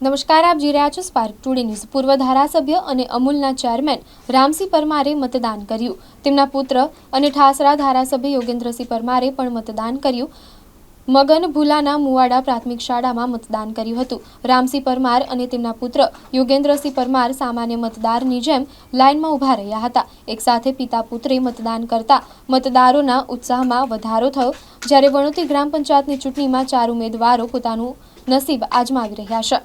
નમસ્કાર, આપ જોઈ રહ્યા છો સ્પાર્ક ટુડે ન્યૂઝ પૂર્વ ધારાસભ્ય અને અમૂલના ચેરમેન રામસિંહ પરમારે મતદાન કર્યું. તેમના પુત્ર અને ઠાસરા ધારાસભ્ય યોગેન્દ્રસિંહ પરમારે પણ મતદાન કર્યું. મગન ભુલાના મુવાડા પ્રાથમિક શાળામાં મતદાન કર્યું હતું. રામસિંહ પરમાર અને તેમના પુત્ર યોગેન્દ્રસિંહ પરમાર સામાન્ય મતદારની જેમ લાઇનમાં ઊભા રહ્યા હતા. એકસાથે પિતા પુત્રે મતદાન કરતા મતદારોના ઉત્સાહમાં વધારો થયો. જ્યારે વણોતી ગ્રામ પંચાયતની ચૂંટણીમાં ચાર ઉમેદવારો પોતાનું નસીબ આજમાવી રહ્યા છે.